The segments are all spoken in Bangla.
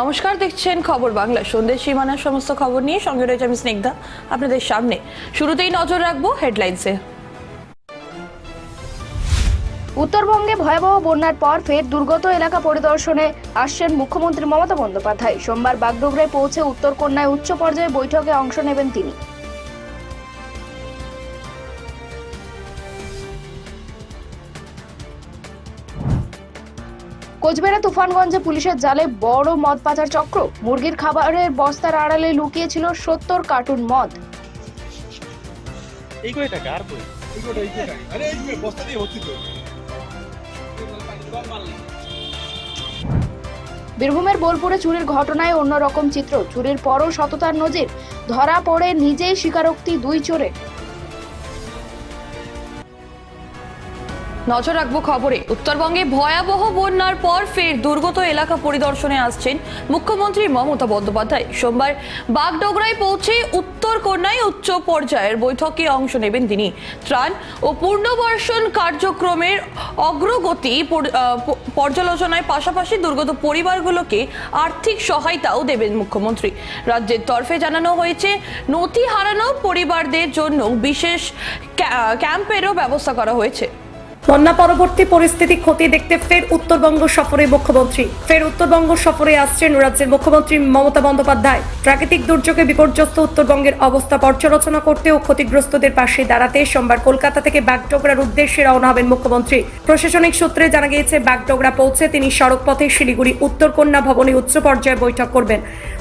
নমস্কার, দেখছেন খবর বাংলা। সন্ধ্যে সীমানার সমস্ত খবর নিয়ে সঙ্গে রয়েছে আমি স্নিগ্ধা, আপনাদের সামনে। শুরুতেই নজর রাখব হেডলাইনসে। উত্তরবঙ্গে ভয়াবহ বন্যার পর ফের দুর্গত এলাকা পরিদর্শনে আসছেন মুখ্যমন্ত্রী মমতা বন্দ্যোপাধ্যায়। সোমবার বাগডোগরায় পৌঁছে উত্তরকন্যায় উচ্চ পর্যায়ে বৈঠকে অংশ নেবেন তিনি। কোচবিহার তুফানগঞ্জে পুলিশের জালে বড় মদ পাচার চক্র। মুরগির খাবারের বস্তার আড়ালে লুকিয়েছিল সত্তর কার্টুন মদ। এই করে টাকা আর কই? এই কোটা, এই কোটা। আরে এই যে বস্তা দিয়ে ভর্তি তো। বীরভূমের বোলপুরে চুরির ঘটনায় অন্যরকম চিত্র। চুরির পরও সততার নজির। ধরা পড়ে নিজেই স্বীকারোক্তি দুই চোরে। নজর রাখব খবরে। উত্তরবঙ্গে ভয়াবহ বন্যার পর ফের দুর্গত এলাকা পরিদর্শনে আসছেন মুখ্যমন্ত্রী মমতা বন্দ্যোপাধ্যায়। সোমবার বাগডোগরায় পৌঁছে উত্তর কন্যায় উচ্চ পর্যায়ের বৈঠকে অংশ নেবেন তিনি। ত্রাণ ও পুনর্বাসন কার্যক্রমের অগ্রগতি পর- পর্যালোচনায় পাশাপাশি দুর্গত পরিবারগুলোকে আর্থিক সহায়তাও দেবেন মুখ্যমন্ত্রী। রাজ্যের তরফে জানানো হয়েছে, নথি হারানো পরিবারদের জন্য বিশেষ ক্যাম্পেরও ব্যবস্থা করা হয়েছে। বন্যা পরবর্তী পরিস্থিতি খতিয়ে দেখতে ফের উত্তরবঙ্গ সফরে মুখ্যমন্ত্রী। ফের উত্তরবঙ্গ সফরে আসছেন রাজ্যের মুখ্যমন্ত্রী মমতা বন্দ্যোপাধ্যায়। প্রাকৃতিক দুর্যোগে বিপর্যস্ত উত্তরবঙ্গের অবস্থা পর্যালোচনা করতে ও ক্ষতিগ্রস্তদের পাশে দাঁড়াতে সোমবার কলকাতা থেকে বাগডোগরার উদ্দেশ্যে রওনা হবেন মুখ্যমন্ত্রী। প্রশাসনিক সূত্রে জানা গিয়েছে, বাগডোগরা পৌঁছে তিনি সড়ক পথে শিলিগুড়ি উত্তরকন্যা ভবনে উচ্চ পর্যায়ে বৈঠক করবেন।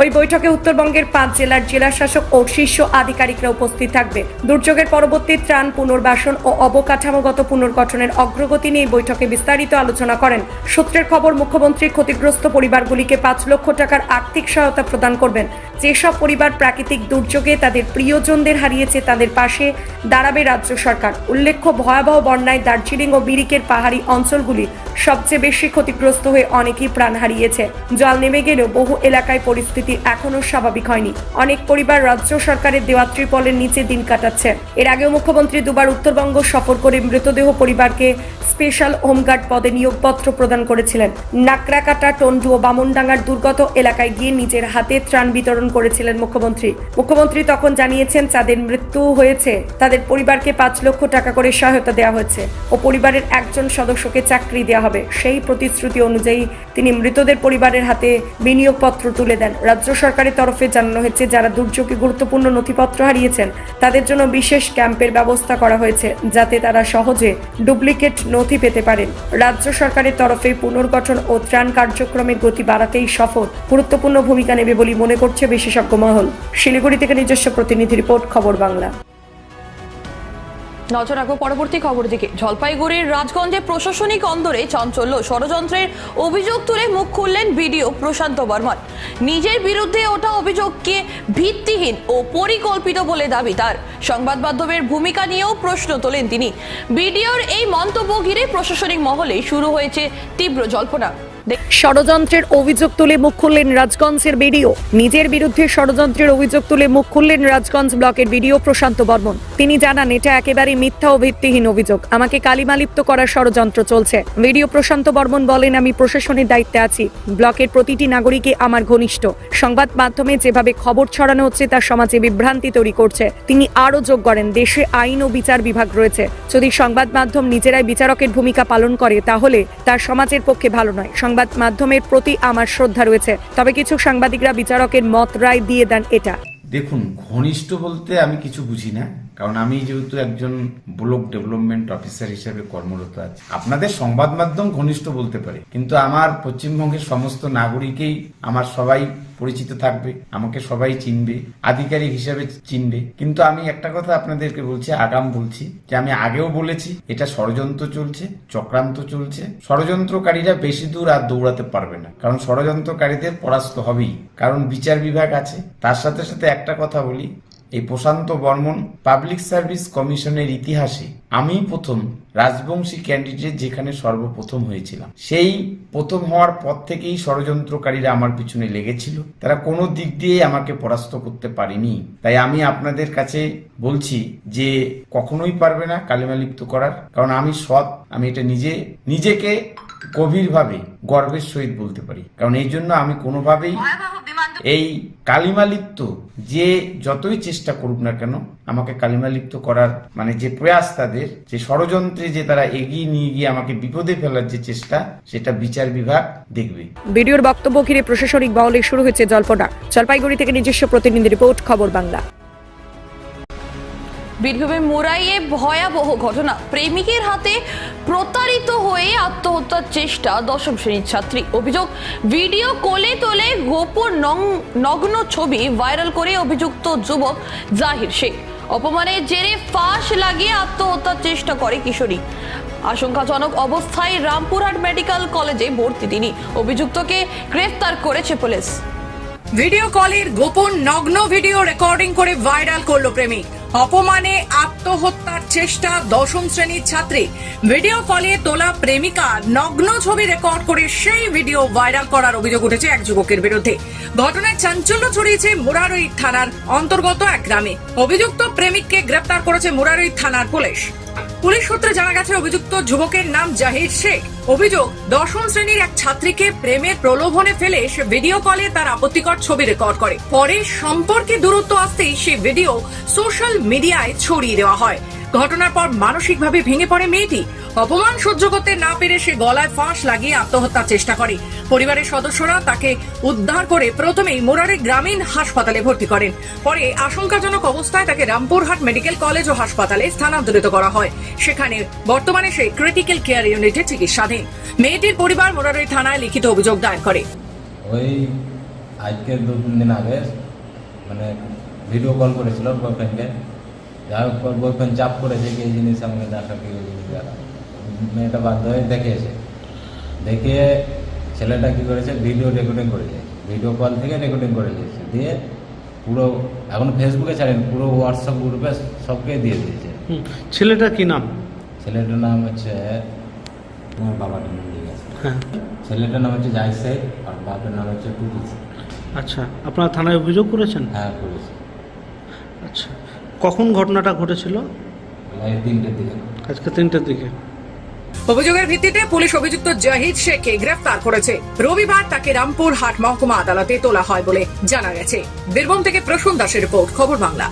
ওই বৈঠকে উত্তরবঙ্গের পাঁচ জেলার জেলাশাসক ও শীর্ষ আধিকারিকরা উপস্থিত থাকবে। দুর্যোগের পরবর্তী ত্রাণ পুনর্বাসন ও অবকাঠামোগত পুনর্গঠনের অগ্রগতি নিয়ে বৈঠকে বিস্তারিত আলোচনা করেন। সূত্রের খবর, মুখ্যমন্ত্রী ক্ষতিগ্রস্ত পরিবারগুলিকে পাঁচ লক্ষ টাকার আর্থিক সহায়তা প্রদান করবেন। যেসব পরিবার প্রাকৃতিক দুর্যোগে তাদের প্রিয়জনদের হারিয়েছে তাদের পাশে দাঁড়াবে রাজ্য সরকার। উল্লেখ্য, ভয়াবহ বন্যায় দার্জিলিং ও মিরিকের পাহাড়ি অঞ্চলগুলি সবচেয়ে বেশি ক্ষতিগ্রস্ত হয়ে অনেকেই প্রাণ হারিয়েছে। জল নেমে গেলেও বহু এলাকায় পরিস্থিতি এখনও স্বাভাবিক হয়নি। অনেক পরিবার রাজ্য সরকারের দেওয়া ত্রিপলের নিচে দিন কাটাচ্ছে। এর আগেও মুখ্যমন্ত্রী দুবার উত্তরবঙ্গ সফর করে মৃতদেহ পরিবারকে স্পেশাল হোমগার্ড পদে নিয়োগপত্র প্রদান করেছিলেন। নাকড়াকাটা, টন্ডু ও বামনডাঙ্গার দুর্গত এলাকায় গিয়ে নিজের হাতে ত্রাণ বিতরণ করেছিলেন মুখ্যমন্ত্রী। মুখ্যমন্ত্রী তখন জানিয়েছেন যাদের মৃত্যু হয়েছে। তাদের পরিবারকে পাঁচ লক্ষ টাকা করে সহায়তা দেওয়া হয়েছে ও পরিবারের একজন সদস্যকে চাকরি দেওয়া হবে। সেই প্রতিশ্রুতি অনুযায়ী তিনি মৃতদের পরিবারের হাতে বিনিয়োগপত্র তুলে দেন। রাজ্য সরকারের তরফে জানানো হয়েছে, যারা দুর্যোগে গুরুত্বপূর্ণ নথিপত্র হারিয়েছেন, তাদের জন্য বিশেষ ক্যাম্পের ব্যবস্থা করা হয়েছে যাতে তারা সহজে ডুপ্লিকেট নথি পেতে পারেন। রাজ্য সরকারের তরফে পুনর্গঠন ও ত্রাণ কার্যক্রমে গতি বাড়াতেই সফর গুরুত্বপূর্ণ ভূমিকা নেবে বলে মনে করছে বিশেষজ্ঞ মহল। শিলিগুড়ি থেকে নিজস্ব প্রতিনিধি রিপোর্ট, খবর বাংলা। নজর রাখব পরবর্তী খবর দিকে। জলপাইগুড়ির রাজগঞ্জে প্রশাসনিক অন্দরে চাঞ্চল্য ষড়যন্ত্রের অভিযোগ তুলে মুখ খুললেন বিডিও প্রশান্ত বর্মন। নিজের বিরুদ্ধে ওঠা অভিযোগকে ভিত্তিহীন ও পরিকল্পিত বলে দাবি তার। সংবাদ মাধ্যমের ভূমিকা নিয়েও প্রশ্ন তোলেন তিনি। বিডিওর এই মন্তব্য ঘিরে প্রশাসনিক মহলে শুরু হয়েছে তীব্র জল্পনা। ষড়যন্ত্রের অভিযোগ তুলে মুখ খুললেন রাজগঞ্জের বিডিও। নিজের বিরুদ্ধে ষড়যন্ত্রের অভিযোগ তুলে মুখ খুললেন রাজগঞ্জ ব্লকের বিডিও প্রশান্ত বর্মন। তিনি জানান, এটা একেবারে মিথ্যা ও ভিত্তিহীন অভিযোগ। আমাকে কালিমালিপ্ত করার ষড়যন্ত্র চলছে। বিডিও প্রশান্ত বর্মন বলেন, আমি প্রশাসনের দায়িত্বে আছি। ব্লকের প্রতিটি নাগরিকই আমার ঘনিষ্ঠ। সংবাদ মাধ্যমে যেভাবে খবর ছড়ানো হচ্ছে তা সমাজে বিভ্রান্তি তৈরি করছে। তিনি আরও যোগ করেন, দেশে আইন ও বিচার বিভাগ রয়েছে। যদি সংবাদ মাধ্যম নিজেরাই বিচারকের ভূমিকা পালন করে, তাহলে তার সমাজের পক্ষে ভালো নয়। সংবাদ মাধ্যমের প্রতি আমার শ্রদ্ধা রয়েছে। তবে কিছু সাংবাদিকরা বিচারকের মত রায় দিয়ে দেন এটা। দেখুন, ঘনিষ্ঠ বলতে আমি কিছু বুঝি না। কারণ আমি যেহেতু একজন ব্লক ডেভেলপমেন্ট অফিসার হিসেবে কর্মরত আছি। আপনাদের সংবাদ মাধ্যম ঘনিষ্ঠ বলতে পারে, কিন্তু আমার পশ্চিমবঙ্গের সমস্ত নাগরিকেই আমার সবাই পরিচিত থাকবে, আমাকে সবাই চিনবে, আধিকারিক হিসেবে চিনবে। কিন্তু আমি একটা কথা আপনাদেরকে বলছি, আগাম বলছি, যে আমি আগেও বলেছি, এটা ষড়যন্ত্র চলছে, চক্রান্ত চলছে। ষড়যন্ত্রকারীরা বেশি দূর আর দৌড়াতে পারবে না, কারণ ষড়যন্ত্রকারীদের পরাস্ত হবেই। কারণ বিচার বিভাগ আছে, তার সাথে সাথে একটা কথা বলি এই প্রশান্ত বর্মন পাবলিক সার্ভিস কমিশনের ইতিহাসে আমি প্রথম। রাজবংশী ক্যান্ডিডেট যেখানে সর্বপ্রথম হয়েছিলাম। সেই প্রথম হওয়ার পর থেকেই ষড়যন্ত্রকারীরা আমার পিছনে লেগেছিল। তারা কোনো দিক দিয়ে আমাকে পরাস্ত করতে পারেনি। তাই আমি আপনাদের কাছে বলছি যে কখনোই পারবে না কালিমা লিপ্ত করার। কারণ আমি সৎ আমি এটা নিজে নিজেকে গভীরভাবে গর্বের সহিত বলতে পারি। কারণ এই জন্য আমি কোনোভাবেই এই কালিমালিপ্ত যে যতই চেষ্টা করুক না কেন আমাকে কালিমালিপ্ত করার মানে যে প্রয়াস তাদের যে ষড়যন্ত্রে যে তারা এগিয়ে নিয়ে গিয়ে আমাকে বিপদে ফেলার যে চেষ্টা সেটা বিচার বিভাগ দেখবে। ভিডিওর বক্তব্য ঘিরে প্রশাসনিক মহলে শুরু হয়েছে জল্পনা। জলপাইগুড়ি থেকে নিজস্ব প্রতিনিধি রিপোর্ট খবর বাংলা। বীরভূমের মোরাইয়ে ভয়াবহ ঘটনা। প্রেমিকের হাতে প্রতারিত হয়ে আত্মহত্যার চেষ্টা দশম শ্রেণির ছাত্রী। অভিযোগ ভিডিও কোলে তোলে গোপন নং- নগ্ন ছবি ভাইরাল করে অভিযুক্ত যুবক জাহির শেখ। অপমানের জেরে ফাঁস লাগিয়ে আত্মহত্যার চেষ্টা করে কিশোরী। আশঙ্কাজনক অবস্থায় রামপুরহাট মেডিকেল কলেজে ভর্তি তিনি। অভিযুক্তকে গ্রেফতার করেছে পুলিশ। ভিডিও কলের গোপন নগ্ন ভিডিও রেকর্ডিং করে ভাইরাল করল প্রেমিক। অপমানে আত্মহত্যার চেষ্টা দশম শ্রেণির ছাত্রী। ভিডিও কলে তোলা প্রেমিকা নগ্ন ছবি রেকর্ড করে সেই ভিডিও ভাইরাল করার অভিযোগ উঠেছে এক যুবকের বিরুদ্ধে। ঘটনায় চাঞ্চল্য ছড়িয়েছে মুরারই থানার অন্তর্গত এক গ্রামে। অভিযুক্ত প্রেমিককে গ্রেপ্তার করেছে মুরারই থানার পুলিশ। পুলিশ সূত্রে জানা গেছে, অভিযুক্ত যুবকের নাম জাহির শেখ। অভিযোগ, দশম শ্রেণির এক ছাত্রীকে প্রেমের প্রলোভনে ফেলে সে ভিডিও কলে তার আপত্তিকর ছবি রেকর্ড করে। পরে সম্পর্কে দূরত্ব আসতেই সে ভিডিও সোশ্যাল মিডিয়ায় ছড়িয়ে দেওয়া হয়। ঘটনার পর মানসিকভাবে ভেঙে পড়ে মেয়েটি। অপমান সহ্য করতে না পেরে সে গলায় ফাঁস লাগিয়ে আত্মহত্যার চেষ্টা করে। পরিবারের সদস্যরা তাকে উদ্ধার করে প্রথমেই মোরারে গ্রামীণ হাসপাতালে ভর্তি করেন। পরে আশঙ্কাজনক অবস্থায় তাকে রামপুরহাট মেডিকেল কলেজ ও হাসপাতালে স্থানান্তরিত করা হয়। সেখানে বর্তমানে সে ক্রিটিক্যাল কেয়ার ইউনিটে চিকিৎসাধীন। মেয়েটির পরিবার মোরারই থানায় লিখিত অভিযোগ দায়ের করে। ওই আজকে দু তিন দিন আগে মানে ভিডিও কল করেছিল বয়ফ্রেন্ডকে যাই হোক বয়ফ্রেন্ড চাপ করেছে কি এই জিনিস আমাকে দেখা কি ওই জিনিস দেখা। মেয়েটা বাধ্য হয়ে দেখেছে দেখে ছেলেটা কি করেছে? ভিডিও রেকর্ডিং করেছে ভিডিও কল থেকে রেকর্ডিং করে দিয়েছে। দিয়ে পুরো এখন ফেসবুকে ছাড়েন পুরো হোয়াটসঅ্যাপ গ্রুপে সবকে দিয়ে দিয়েছে। হুম। ছেলেটার কি নাম? ছেলেটার নাম হচ্ছে আমার বাবাটার নাম দিয়ে গেছে। হ্যাঁ। ছেলেটার নাম হচ্ছে জাহিদ শেখ আর বাপের নাম হচ্ছে টুটু আচ্ছা আপনারা থানায় অভিযোগ করেছেন? হ্যাঁ করেছে। আচ্ছা। কখন ঘটনাটা ঘটেছিল? আজকে তিনটের দিকে। অভিযোগের ভিত্তিতে পুলিশ অভিযুক্ত জাহিদ শেখকে গ্রেফতার করেছে। রবিবার তাকে রামপুর হাট মহকুমা আদালতে তোলা হয় বলে জানা গেছে। বীরভূম থেকে প্রসূন দাসের রিপোর্ট খবর বাংলা।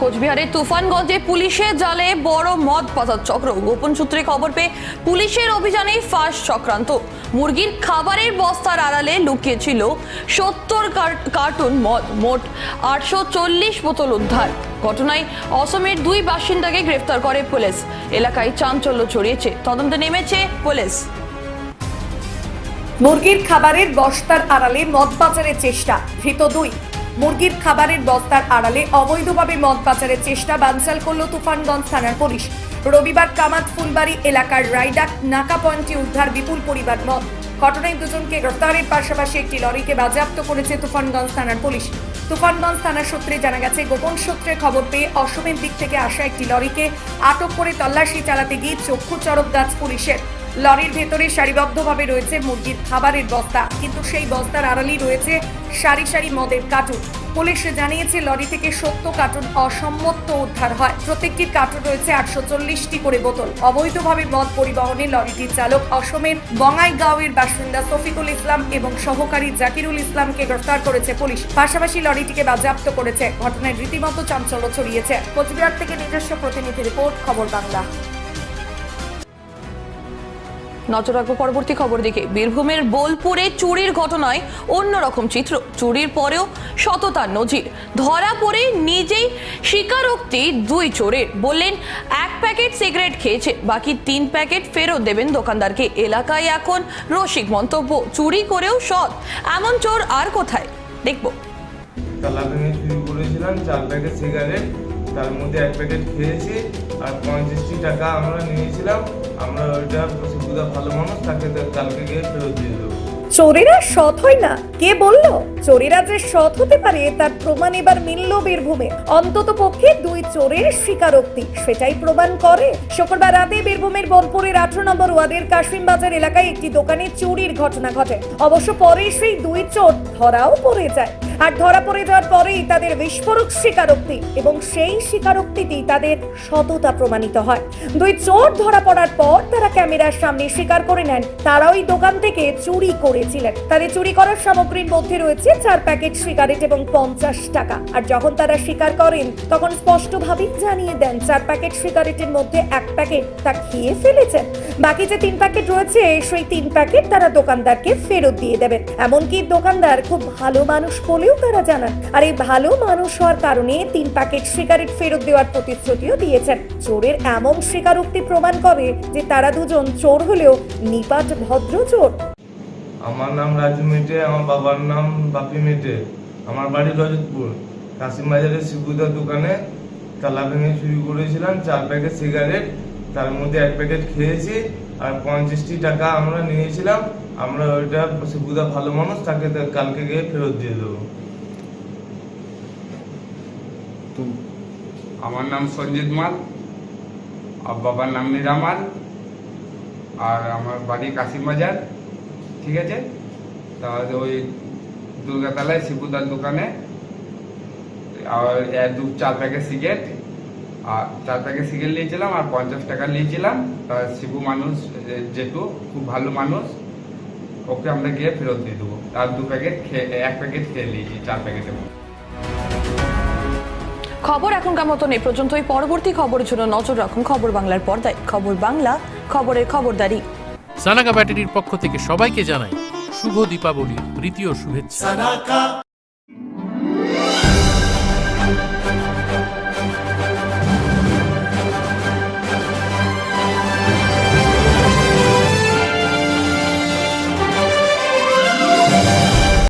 কোচবিহারের তুফানগঞ্জে পুলিশের জালে বড় মদ পাচার চক্র। গোপন সূত্রে খবর পেয়ে পুলিশের অভিযানে ফাঁস চক্রান্ত। মুরগির খাবারের বস্তার আড়ালে লুকিয়েছিল সত্তর কার্টুন মদ। মোট আটশো চল্লিশ বোতল উদ্ধার। ঘটনায় অসমের দুই বাসিন্দাকে গ্রেফতার করে পুলিশ। এলাকায় চাঞ্চল্য ছড়িয়েছে। তদন্তে নেমেছে পুলিশ। মুরগির খাবারের বস্তার আড়ালে মদ পাচারের চেষ্টা, ধৃত দুই। মুরগির খাবারের বস্তার আড়ালে অবৈধভাবে মদ পাচারের চেষ্টা বানচাল করল তুফানগঞ্জ থানার পুলিশ। রবিবার কামাত ফুলবাড়ি এলাকার রাইডাক নাকা পয়েন্টে উদ্ধার বিপুল পরিবার মদ। ঘটনায় দুজনকে গ্রেফতারের পাশাপাশি একটি লরিকে বাজেয়াপ্ত করেছে তুফানগঞ্জ থানার পুলিশ। তুফানগঞ্জ থানার সূত্রে জানা গেছে, গোপন সূত্রে খবর পেয়ে অসমের দিক থেকে আসা একটি লরিকে আটক করে তল্লাশি চালাতে গিয়ে চক্ষু চরক গাছ পুলিশের। লরির ভেতরে সারিবদ্ধভাবে রয়েছে মুরগির খাবারের বস্তা। কিন্তু সেই বস্তার আড়ালেই রয়েছে সারি সারি মদের কার্টুন পুলিশ জানিয়েছে, লরি থেকে সত্য কার্টুন অসম্মত উদ্ধার হয়। প্রত্যেকটির কার্টুন রয়েছে আটশো চল্লিশটি করে বোতল। অবৈধভাবে মদ পরিবহনে লরিটির চালক অসমের বঙ্গাইগাঁওয়ের বাসিন্দা সফিকুল ইসলাম এবং সহকারী জাকিরুল ইসলামকে গ্রেফতার করেছে পুলিশ। পাশাপাশি লরিটিকে বাজেয়াপ্ত করেছে। ঘটনায় রীতিমতো চাঞ্চল্য ছড়িয়েছে। কোচবিহার থেকে নিজস্ব প্রতিনিধি রিপোর্ট, খবর বাংলা। নজর রাখব পরবর্তী খবর দিকে। বীরভূমের বোলপুরে চুরির ঘটনায় অন্যরকম চিত্র। চুরির পরেও সততার নজির। ধরা পড়ে নিজেই স্বীকারোক্তি দুই চোরের। বললেন, এক প্যাকেট সিগারেট খেয়েছে, বাকি তিন প্যাকেট ফেরত দেবেন দোকানদারকে। এলাকায় এখন রসিক মন্তব্য, চুরি করেও সৎ। এমন চোর আর কোথায়? দেখব। চার প্যাকেট সিগারেট তার মধ্যে এক প্যাকেট খেয়েছি আর পঞ্চাশটি টাকা আমরা নিয়েছিলাম। আমরা ওইটা সুবিধা ভালো মানুষ, তাকে কালকে গিয়ে ফেরত দিয়ে দেবো। চোরেরা সৎ হয় না? কে বলল? চোরেরা যে সৎ হতে পারে, তার প্রমাণ এবার মিলল বীরভূমে। অন্তত পক্ষে দুই চোরের স্বীকারোক্তি। সেটাই প্রমাণ করে। শুক্রবার রাতে বীরভূমের বোলপুরের আঠারো নম্বর ওয়ার্ডের কাশিমবাজার এলাকায় একটি দোকানে চুরির ঘটনা ঘটে। অবশ্য পরে সেই দুই চোর ধরাও পড়ে যায়। আর ধরা পড়ে যাওয়ার পরেই তাদের বিস্ফোরক স্বীকারোক্তি এবং সেই স্বীকারোক্তিতেই তাদের সততা প্রমাণিত হয়। দুই চোর ধরা পড়ার পর তারা ক্যামেরার সামনে স্বীকার করে নেন তারা ওই দোকান থেকে চুরি করেছিলেন। তাদের চুরি করার সামগ্রীর মধ্যে রয়েছে চার প্যাকেট সিগারেট এবং পঞ্চাশ টাকা। আর যখন তারা স্বীকার করেন, তখন স্পষ্টভাবেই জানিয়ে দেন চার প্যাকেট সিগারেটের মধ্যে এক প্যাকেট তা খেয়ে ফেলেছেন। বাকি যে তিন প্যাকেট রয়েছে, সেই তিন প্যাকেট তারা দোকানদারকে ফেরত দিয়ে দেবেন। এমনকি দোকানদার খুব ভালো মানুষ বলেও তারা জানান, আর এই ভালো মানুষ হওয়ার কারণে তিন প্যাকেট সিগারেট ফেরত দেওয়ার প্রতিশ্রুতিও দিয়েছেন। চোরের এমন স্বীকারোক্তি প্রমাণ করে যে তারা দুজন চোর হলেও নিপাট, ভদ্র চোর। আমার নাম রাজু মেটে আমার বাবার নাম বাপি মেটে আমার বাড়ি রজতপুর কাশিম বাজারের শিবুদার দোকানে তালা ভেঙে চুরি করেছিলাম, চার প্যাকেট সিগারেট, তার মধ্যে এক প্যাকেট খেয়েছি, আর পঞ্চাশটি টাকা আমরা নিয়েছিলাম। আমরা ওইটা শিবুদা ভালো মানুষ, তাকে কালকে গিয়ে ফেরত দিয়ে দেবো। আমার নাম সঞ্জিত মাল, আর বাবার নাম নিরামাল আর আমার বাড়ি কাশিম বাজার, ঠিক আছে? তাহলে ওই দুর্গাতলায় শিবুদার দোকানে, আর দু চার প্যাকেট সিগারেট, আর চার প্যাকেট সিগারেট নিয়েছিলাম, আর পঞ্চাশ টাকা নিয়েছিলাম। তা শিবু মানুষ যেহেতু খুব ভালো মানুষ। ওকে আমরা গিয়ে ফেরত দিয়ে দেবো। আর দু প্যাকেট খেয়ে এক প্যাকেট খেয়ে নিয়েছি চার প্যাকেটের মধ্যে খবর এখনকার মতন এই পর্যন্তই। পরবর্তী খবরের জন্য নজর রাখুন খবর বাংলার পর্দায়। খবর বাংলা খবরের খবরদারি। সানাকা ব্যাটারির পক্ষ থেকে সবাইকে জানাই শুভ দীপাবলির তৃতীয় শুভেচ্ছা।